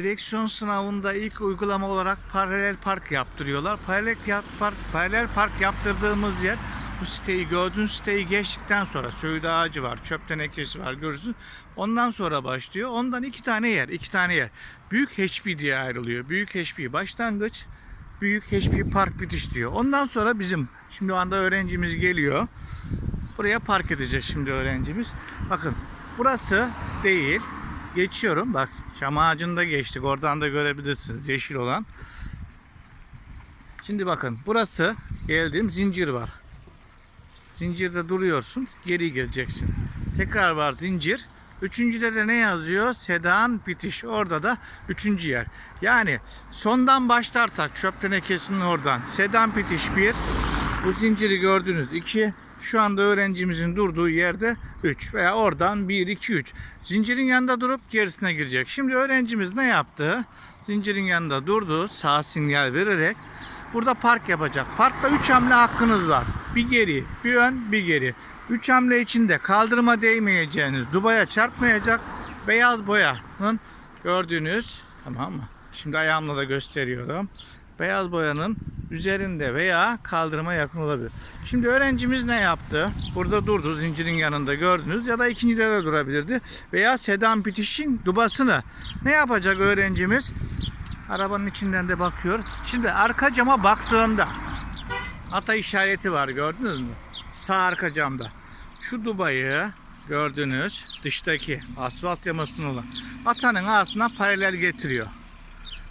Direksiyon sınavında ilk uygulama olarak paralel park yaptırıyorlar. Paralel park, paralel park yaptırdığımız yer bu siteyi gördüğünüz siteyi geçtikten sonra söğüt ağacı var, çöp tenekesi var görürsünüz. Ondan sonra başlıyor. Ondan iki tane yer, iki tane yer. Büyük HP diye ayrılıyor. Büyük HP başlangıç, büyük HP park bitiş diyor. Ondan sonra bizim şimdi o anda öğrencimiz geliyor. Buraya park edecek şimdi öğrencimiz. Bakın burası değil. Geçiyorum. Bak çam ağacında geçtik. Oradan da görebilirsiniz yeşil olan. Şimdi bakın burası geldiğim zincir var. Zincirde duruyorsun. Geri geleceksin. Tekrar var zincir. Üçüncüde de ne yazıyor? Sedan bitiş. Orada da üçüncü yer. Yani sondan başlarsak çöp tenekesinin oradan. Sedan bitiş bir. Bu zinciri gördünüz iki. Şu anda öğrencimizin durduğu yerde 3 veya oradan 1, 2, 3. Zincirin yanında durup gerisine girecek. Şimdi öğrencimiz ne yaptı? Zincirin yanında durdu. Sağ sinyal vererek burada park yapacak. Parkta 3 hamle hakkınız var. Bir geri, bir ön, bir geri. 3 hamle içinde kaldırıma değmeyeceğiniz, dubaya çarpmayacak beyaz boyanın gördüğünüz tamam mı? Şimdi ayağımla da gösteriyorum. Beyaz boyanın üzerinde veya kaldırıma yakın olabilir. Şimdi öğrencimiz ne yaptı? Burada durdu zincirin yanında gördünüz ya da ikincide de durabilirdi. Veya sedan bitişin dubasını ne yapacak öğrencimiz? Arabanın içinden de bakıyor. Şimdi arka cama baktığında ata işareti var gördünüz mü? Sağ arka camda. Şu dubayı gördünüz dıştaki asfalt yamasının olan atanın altına paralel getiriyor.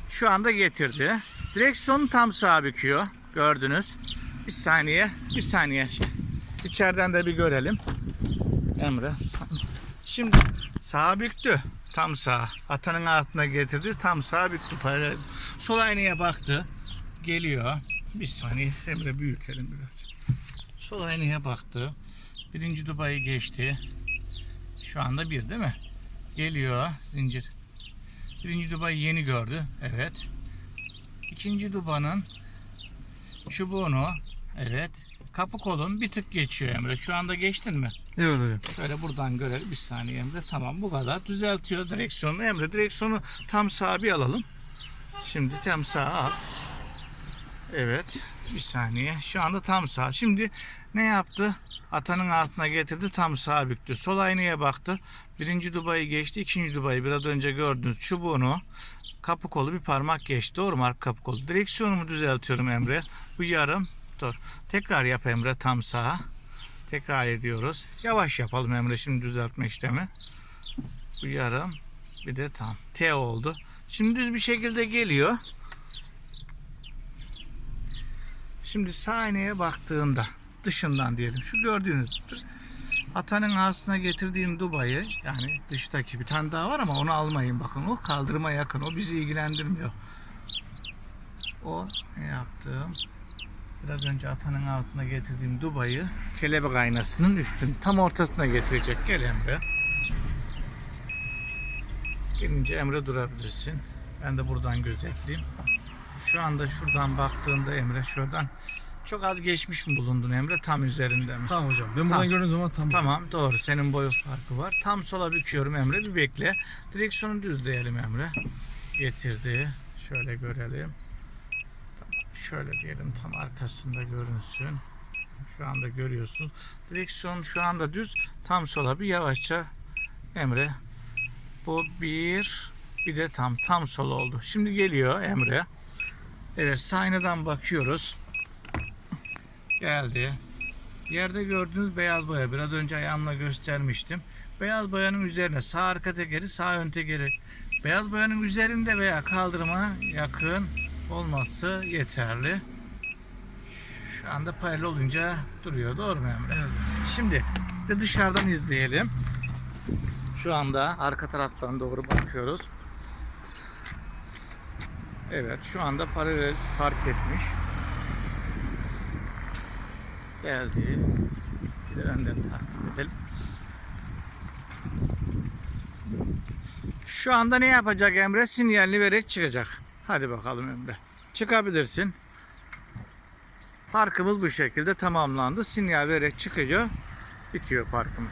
Şu anda getirdi. Direksiyonu tam sağa büküyor. Gördünüz. Bir saniye. Bir saniye. İçeriden de bir görelim. Emre. Şimdi sağa büktü. Tam sağa. Atanın altına getirdi. Tam sağa büktü. Sol aynaya baktı. Geliyor. Bir saniye. Emre büyütelim biraz. Sol aynaya baktı. Birinci dubayı geçti. Şu anda bir değil mi? Geliyor. Zincir. Birinci dubayı yeni gördü. Evet. İkinci dubanın çubuğunu evet kapı kolun bir tık geçiyor Emre. Şu anda geçtin mi? Evet hocam. Şöyle buradan görelim. Bir saniye Emre. Tamam bu kadar. Düzeltiyor direksiyonu. Emre direksiyonu tam sağa bir alalım. Şimdi tam sağa al. Evet. Bir saniye. Şu anda tam sağ. Şimdi ne yaptı? Atanın altına getirdi. Tam sağa büktü. Sol aynaya baktı. Birinci dubayı geçti. ikinci dubayı biraz önce gördünüz. Çubuğunu kapı kolu bir parmak geçti. Doğru mu arka kapı kolu? Direksiyonumu düzeltiyorum Emre. Bu yarım. Dur. Tekrar yap Emre tam sağa. Tekrar ediyoruz. Yavaş yapalım Emre şimdi düzeltme işlemi. Bu yarım. Bir de tam. T oldu. Şimdi düz bir şekilde geliyor. Şimdi aynaya baktığında dışından diyelim şu gördüğünüz atanın ağzına getirdiğim dubayı yani dıştaki bir tane daha var ama onu almayın bakın o kaldırıma yakın o bizi ilgilendirmiyor. O ne yaptım? Biraz önce atanın altına getirdiğim dubayı kelebek aynasının üstün tam ortasına getirecek. Gel Emre. Gelince Emre durabilirsin. Ben de buradan gözetleyeyim. Şu anda şuradan baktığında Emre şuradan çok az geçmiş mi bulundun Emre? Tam üzerinde mi? Tamam hocam. Ben buradan Tamam. gördüğüm zaman tam. Tamam doğru senin boyu farkı var. Tam sola büküyorum Emre bir bekle. Direksiyonu düzleyelim Emre. Getirdi. Şöyle görelim. Tamam, şöyle diyelim tam arkasında görünsün. Şu anda görüyorsunuz. Direksiyon şu anda düz. Tam sola bir yavaşça Emre. Bu bir bir de tam tam sol oldu. Şimdi geliyor Emre. Evet sağ aynadan bakıyoruz. Geldi. Yerde gördüğünüz beyaz boya. Biraz önce ayağımla göstermiştim. Beyaz boyanın üzerine sağ arka tekeri, sağ ön tekeri. Beyaz boyanın üzerinde veya kaldırıma yakın olması yeterli. Şu anda paralel olunca duruyor. Doğru mu Emre? Evet. Şimdi de dışarıdan izleyelim. Şu anda arka taraftan doğru bakıyoruz. Evet şu anda paralel park etmiş. Geldi. Bir de önden takip edelim. Şu anda ne yapacak Emre? Sinyalini vererek çıkacak. Hadi bakalım Emre. Çıkabilirsin. Parkımız bu şekilde tamamlandı. Sinyal vererek çıkıyor. Bitiyor parkımız.